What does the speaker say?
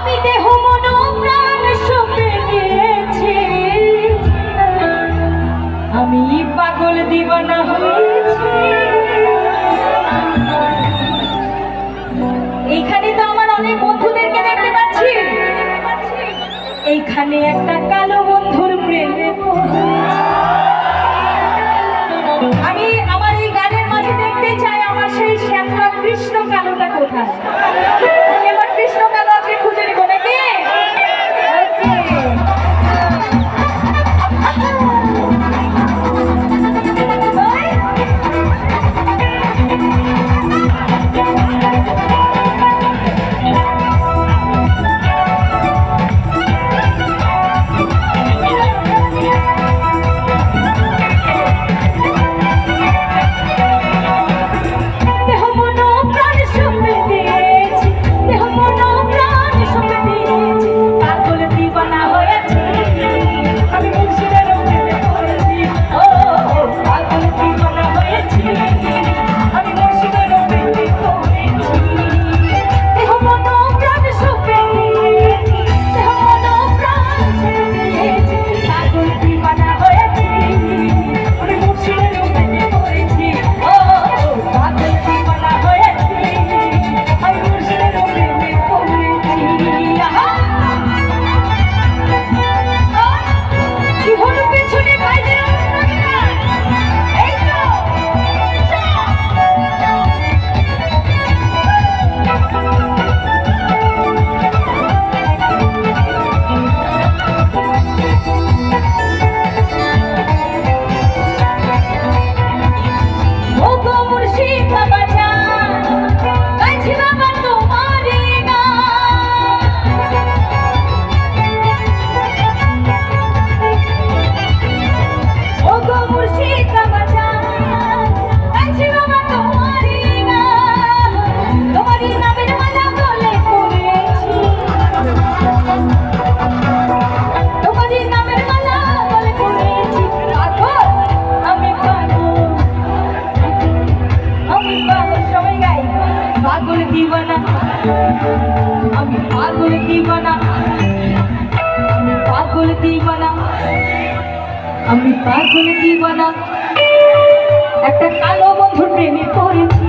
আমি দেহ মন প্রাণ আমি পাগল দিবানা হয়েছি। এইখানে তো আমার অনেক বন্ধুদেরকে দেখতে এইখানে একটা কালো বন্ধুর প্রেমে আমি আমার এই গানের মাঝে দেখতে চাই আমার সেই শ্যামা কৃষ্ণ কালোটা কোথায়? আমি পাগল দিবানা। আমি পাগল দিবানা। আমি পাগল দিবানা। একটা কালো বন্ধু প্রেমে পড়েছি।